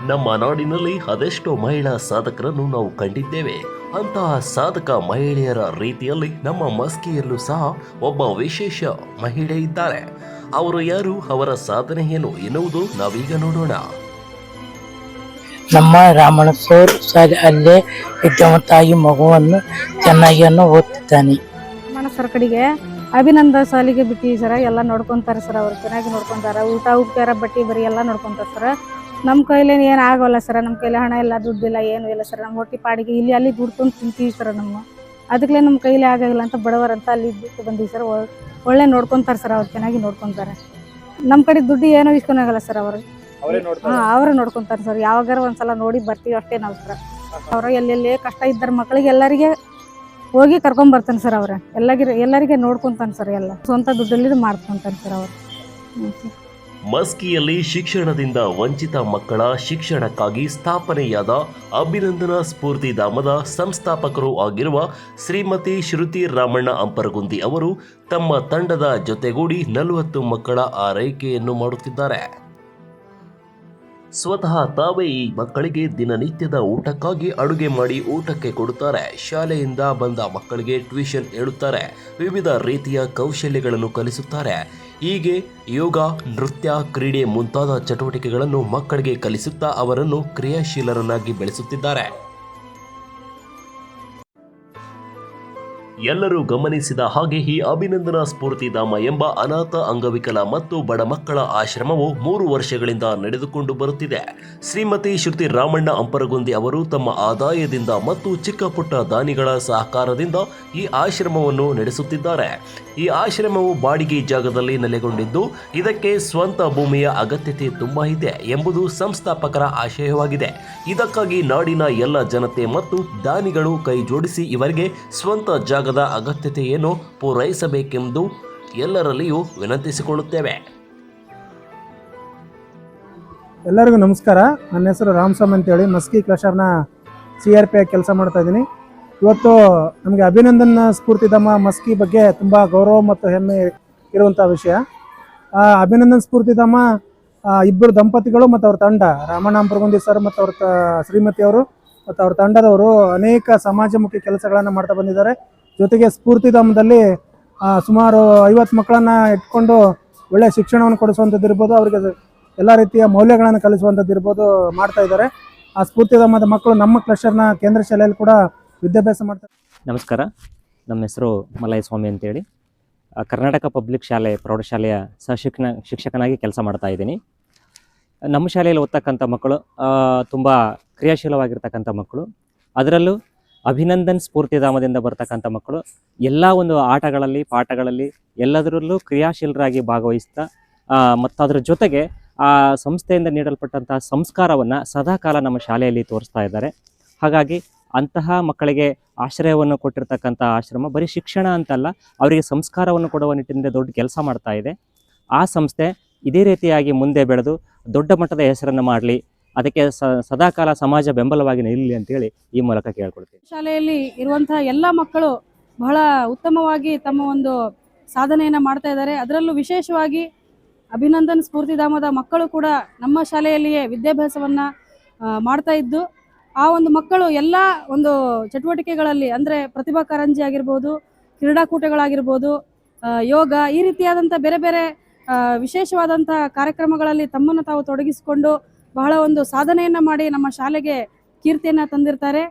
ನಮ್ಮ ನಾಡಿನಲ್ಲಿ ಅದೆಷ್ಟೋ ಮಹಿಳಾ ಸಾಧಕರನ್ನು ನಾವು ಕಂಡಿದ್ದೇವೆ. ಅಂತಹ ಸಾಧಕ ಮಹಿಳೆಯರ ರೀತಿಯಲ್ಲಿ ನಮ್ಮ ಮಸ್ಕಿಯಲ್ಲೂ ಸಹ ಒಬ್ಬ ವಿಶೇಷ ಮಹಿಳೆ ಇದ್ದಾರೆ. ಅವರು ಯಾರು? ಅವರ ಸಾಧನೆ ಏನು ಎನ್ನುವುದು ನಾವೀಗ ನೋಡೋಣ. ನಮ್ಮ ರಾಮಣ ಸೋರ್ ಸರಿ ಅಲ್ಲೇ ವಿದ್ಯಾವಂತಾಗಿ ಮಗುವನ್ನು ಚೆನ್ನಾಗಿಯನ್ನು ಓದ್ತಿದ್ದಾನೆ. ಸರ್ ಕಡೆಗೆ ಅಭಿನಂದ ಸಾಲಿಗೆ ಬಿಟ್ಟಿ ಸರ ಎಲ್ಲ ನೋಡ್ಕೊಂತಾರೆ ಸರ್. ಅವ್ರು ಚೆನ್ನಾಗಿ ನೋಡ್ಕೊಂತಾರೆ. ಊಟ ಉಪಚಾರ ಬಟ್ಟೆ ಬರೀ ಎಲ್ಲ ನೋಡ್ಕೊಂತಾರೆ ಸರ್. ನಮ್ಮ ಕೈಲೇನು ಏನು ಆಗೋಲ್ಲ ಸರ್ ನಮ್ಮ ಕೈಲಿ ಹಣ ಇಲ್ಲ ದುಡ್ಡಿಲ್ಲ ಏನು ಇಲ್ಲ ಸರ್. ನಮ್ಮ ಹೊಟ್ಟೆ ಪಾಡಿಗೆ ಇಲ್ಲಿ ಅಲ್ಲಿ ದುಡ್ಕೊಂಡು ತಿಂತೀವಿ ಸರ್ ನಮ್ಮ. ಅದಕ್ಕೆ ನಮ್ಮ ಕೈಲಿ ಆಗೋಲ್ಲ ಅಂತ ಬಡವರಂತ ಅಲ್ಲಿ ಬಿಟ್ಟು ಬಂದಿವಿ ಸರ್. ಒಳ್ಳೆ ನೋಡ್ಕೊತಾರೆ ಸರ್ ಅವ್ರು ಚೆನ್ನಾಗಿ ನೋಡ್ಕೊತಾರೆ. ನಮ್ಮ ಕಡೆ ದುಡ್ಡು ಏನೋ ಇಸ್ಕೊನಾಗಲ್ಲ ಸರ್ ಅವರು. ಹಾಂ ಅವರೇ ನೋಡ್ಕೊತಾರೆ ಸರ್. ಯಾವಾಗಾರ ಒಂದ್ಸಲ ನೋಡಿ ಬರ್ತೀವಿ ಅಷ್ಟೇ ನಾವು ಸರ್. ಅವರು ಎಲ್ಲೆಲ್ಲಿ ಕಷ್ಟ ಇದ್ದಾರೆ ಮಕ್ಕಳಿಗೆ ಎಲ್ಲರಿಗೆ ಹೋಗಿ ಕರ್ಕೊಂಬರ್ತಾನೆ ಸರ್ ಅವ್ರ. ಎಲ್ಲರಿಗೆ ಎಲ್ಲರಿಗೆ ನೋಡ್ಕೊತಾನೆ ಸರ್ ಎಲ್ಲ. ಸ್ವಂತ ದುಡ್ಡಲ್ಲಿ ಮಾಡ್ಕೊತಾನೆ ಸರ್ ಅವರು. ಹ್ಞೂ ಸರ್. ಮಸ್ಕಿಯಲ್ಲಿ ಶಿಕ್ಷಣದಿಂದ ವಂಚಿತ ಮಕ್ಕಳ ಶಿಕ್ಷಣಕ್ಕಾಗಿ ಸ್ಥಾಪನೆಯಾದ ಅಭಿನಂದನಾ ಸ್ಫೂರ್ತಿಧಾಮದ ಸಂಸ್ಥಾಪಕರು ಆಗಿರುವ ಶ್ರೀಮತಿ ಶ್ರುತಿ ರಾಮಣ್ಣ ಅಂಪರಗುಂದಿ ಅವರು ತಮ್ಮ ತಂಡದ ಜೊತೆಗೂಡಿ ನಲವತ್ತು ಮಕ್ಕಳ ಆರೈಕೆಯನ್ನು ಮಾಡುತ್ತಿದ್ದಾರೆ. ಸ್ವತಃ ತಾವೇ ಈ ಮಕ್ಕಳಿಗೆ ದಿನನಿತ್ಯದ ಊಟಕ್ಕಾಗಿ ಅಡುಗೆ ಮಾಡಿ ಊಟಕ್ಕೆ ಕೊಡುತ್ತಾರೆ. ಶಾಲೆಯಿಂದ ಬಂದ ಮಕ್ಕಳಿಗೆ ಟ್ಯೂಷನ್ ಹೇಳುತ್ತಾರೆ ವಿವಿಧ ರೀತಿಯ ಕೌಶಲ್ಯಗಳನ್ನು ಕಲಿಸುತ್ತಾರೆ. ಹೀಗೆ ಯೋಗ, ನೃತ್ಯ, ಕ್ರೀಡೆ ಮುಂತಾದ ಚಟುವಟಿಕೆಗಳನ್ನು ಮಕ್ಕಳಿಗೆ ಕಲಿಸುತ್ತಾ ಅವರನ್ನು ಕ್ರಿಯಾಶೀಲರನ್ನಾಗಿ ಬೆಳೆಸುತ್ತಿದ್ದಾರೆ. ಎಲ್ಲರೂ ಗಮನಿಸಿದ ಹಾಗೆ ಈ ಅಭಿನಂದನಾ ಸ್ಫೂರ್ತಿಧಾಮ ಎಂಬ ಅನಾಥ ಅಂಗವಿಕಲ ಮತ್ತು ಬಡ ಮಕ್ಕಳ ಆಶ್ರಮವು ಮೂರು ವರ್ಷಗಳಿಂದ ನಡೆದುಕೊಂಡು ಬರುತ್ತಿದೆ. ಶ್ರೀಮತಿ ಶ್ರುತಿ ರಾಮಣ್ಣ ಅಂಪರಗುಂದಿ ಅವರು ತಮ್ಮ ಆದಾಯದಿಂದ ಮತ್ತು ಚಿಕ್ಕ ಪುಟ್ಟ ದಾನಿಗಳ ಸಹಕಾರದಿಂದ ಈ ಆಶ್ರಮವನ್ನು ನಡೆಸುತ್ತಿದ್ದಾರೆ. ಈ ಆಶ್ರಮವು ಬಾಡಿಗೆ ಜಾಗದಲ್ಲಿ ನೆಲೆಗೊಂಡಿದ್ದು, ಇದಕ್ಕೆ ಸ್ವಂತ ಭೂಮಿಯ ಅಗತ್ಯತೆ ತುಂಬಾ ಇದೆ ಎಂಬುದು ಸಂಸ್ಥಾಪಕರ ಆಶಯವಾಗಿದೆ. ಇದಕ್ಕಾಗಿ ನಾಡಿನ ಎಲ್ಲ ಜನತೆ ಮತ್ತು ದಾನಿಗಳು ಕೈ ಜೋಡಿಸಿ ಇವರಿಗೆ ಸ್ವಂತ ಜಾಗದ ಅಗತ್ಯತೆಯನ್ನು ಪೂರೈಸಬೇಕೆಂದು ಎಲ್ಲರಲ್ಲಿಯೂ ವಿನಂತಿಸಿಕೊಳ್ಳುತ್ತೇವೆ. ಎಲ್ಲರಿಗೂ ನಮಸ್ಕಾರ. ನನ್ನ ಹೆಸರು ರಾಮಸ್ವಾಮಿ ಅಂತೇಳಿ ಮಸ್ಕಿ ಕ್ಲಸ್ಟರ್ನ ಸಿ ಆರ್ ಪಿ ಆಗಿ ಕೆಲಸ ಮಾಡ್ತಾ ಇದ್ದೀನಿ. ಇವತ್ತು ನಮಗೆ ಅಭಿನಂದನ್ ಸ್ಫೂರ್ತಿಧಾಮ ಮಸ್ಕಿ ಬಗ್ಗೆ ತುಂಬ ಗೌರವ ಮತ್ತು ಹೆಮ್ಮೆ ಇರುವಂಥ ವಿಷಯ. ಆ, ಅಭಿನಂದನ್ ತಮ್ಮ ಇಬ್ಬರು ದಂಪತಿಗಳು ಮತ್ತು ಅವ್ರ ತಂಡ ರಾಮಣ್ಣ ಪ್ರಗುಂದಿ ಸರ್ ಮತ್ತು ಅವ್ರ ತ, ಶ್ರೀಮತಿ ಅವರು ಮತ್ತು ಅವ್ರ ತಂಡದವರು ಅನೇಕ ಸಮಾಜಮುಖಿ ಕೆಲಸಗಳನ್ನು ಮಾಡ್ತಾ ಬಂದಿದ್ದಾರೆ. ಜೊತೆಗೆ ಸ್ಫೂರ್ತಿಧಾಮದಲ್ಲಿ ಸುಮಾರು ಐವತ್ತು ಮಕ್ಕಳನ್ನು ಇಟ್ಕೊಂಡು ಒಳ್ಳೆಯ ಶಿಕ್ಷಣವನ್ನು ಕೊಡಿಸುವಂಥದ್ದು ಇರ್ಬೋದು, ಅವರಿಗೆ ಎಲ್ಲ ರೀತಿಯ ಮೌಲ್ಯಗಳನ್ನು ಕಲಿಸುವಂಥದ್ದು ಇರ್ಬೋದು ಮಾಡ್ತಾ ಇದ್ದಾರೆ. ಆ ಸ್ಫೂರ್ತಿಧಾಮದ ಮಕ್ಕಳು ನಮ್ಮ ಕ್ಲಸ್ಟರ್ನ ಕೇಂದ್ರ ಶಾಲೆಯಲ್ಲಿ ಕೂಡ ವಿದ್ಯಾಭ್ಯಾಸ ಮಾಡ್ತಾರೆ ನಮಸ್ಕಾರ. ನಮ್ಮ ಹೆಸರು ಮಲಯ ಸ್ವಾಮಿ ಅಂತೇಳಿ ಕರ್ನಾಟಕ ಪಬ್ಲಿಕ್ ಶಾಲೆ, ಪ್ರೌಢಶಾಲೆಯ ಸಹಶಿಕ್ಷಣ ಶಿಕ್ಷಕನಾಗಿ ಕೆಲಸ ಮಾಡ್ತಾ ಇದ್ದೀನಿ. ನಮ್ಮ ಶಾಲೆಯಲ್ಲಿ ಓದ್ತಕ್ಕಂಥ ಮಕ್ಕಳು ತುಂಬ ಕ್ರಿಯಾಶೀಲವಾಗಿರ್ತಕ್ಕಂಥ ಮಕ್ಕಳು. ಅದರಲ್ಲೂ ಅಭಿನಂದನ್ ಸ್ಫೂರ್ತಿಧಾಮದಿಂದ ಬರ್ತಕ್ಕಂಥ ಮಕ್ಕಳು, ಎಲ್ಲ ಒಂದು ಆಟಗಳಲ್ಲಿ, ಪಾಠಗಳಲ್ಲಿ ಎಲ್ಲದರಲ್ಲೂ ಕ್ರಿಯಾಶೀಲರಾಗಿ ಭಾಗವಹಿಸ್ತಾ ಮತ್ತು ಅದರ ಜೊತೆಗೆ ಆ ಸಂಸ್ಥೆಯಿಂದ ನೀಡಲ್ಪಟ್ಟಂತಹ ಸಂಸ್ಕಾರವನ್ನು ಸದಾಕಾಲ ನಮ್ಮ ಶಾಲೆಯಲ್ಲಿ ತೋರಿಸ್ತಾ ಇದ್ದಾರೆ. ಹಾಗಾಗಿ ಅಂತಹ ಮಕ್ಕಳಿಗೆ ಆಶ್ರಯವನ್ನು ಕೊಟ್ಟಿರ್ತಕ್ಕಂಥ ಆಶ್ರಮ ಬರೀ ಶಿಕ್ಷಣ ಅಂತಲ್ಲ, ಅವರಿಗೆ ಸಂಸ್ಕಾರವನ್ನು ಕೊಡುವ ನಿಟ್ಟಿನಿಂದ ದೊಡ್ಡ ಕೆಲಸ ಮಾಡ್ತಾ ಇದೆ. ಆ ಸಂಸ್ಥೆ ಇದೇ ರೀತಿಯಾಗಿ ಮುಂದೆ ಬೆಳೆದು ದೊಡ್ಡ ಮಟ್ಟದ ಹೆಸರನ್ನು ಮಾಡಲಿ ಅದಕ್ಕೆ ಸದಾಕಾಲ ಸಮಾಜ ಬೆಂಬಲವಾಗಿ ನಿಲ್ಲಲಿ ಅಂತೇಳಿ ಈ ಮೂಲಕ ಕೇಳ್ಕೊಳ್ತೀನಿ ಶಾಲೆಯಲ್ಲಿ ಇರುವಂತಹ ಎಲ್ಲ ಮಕ್ಕಳು ಬಹಳ ಉತ್ತಮವಾಗಿ ತಮ್ಮ ಒಂದು ಸಾಧನೆಯನ್ನು ಮಾಡ್ತಾ ಇದ್ದಾರೆ. ಅದರಲ್ಲೂ ವಿಶೇಷವಾಗಿ ಅಭಿನಂದನ್ ಸ್ಫೂರ್ತಿಧಾಮದ ಮಕ್ಕಳು ಕೂಡ ನಮ್ಮ ಶಾಲೆಯಲ್ಲಿಯೇ ವಿದ್ಯಾಭ್ಯಾಸವನ್ನ ಮಾಡ್ತಾ ಇದ್ದು, ಆ ಒಂದು ಮಕ್ಕಳು ಎಲ್ಲ ಒಂದು ಚಟುವಟಿಕೆಗಳಲ್ಲಿ ಅಂದರೆ ಪ್ರತಿಭಾ ಕಾರಂಜಿ ಆಗಿರ್ಬೋದು, ಕ್ರೀಡಾಕೂಟಗಳಾಗಿರ್ಬೋದು ಯೋಗ ಈ ರೀತಿಯಾದಂಥ ಬೇರೆ ಬೇರೆ ವಿಶೇಷವಾದಂಥ ಕಾರ್ಯಕ್ರಮಗಳಲ್ಲಿ ತಮ್ಮನ್ನು ತಾವು ತೊಡಗಿಸಿಕೊಂಡು ಬಹಳ ಒಂದು ಸಾಧನೆಯನ್ನ ಮಾಡಿ ನಮ್ಮ ಶಾಲೆಗೆ ಕೀರ್ತಿಯನ್ನ ತಂದಿರ್ತಾರೆ.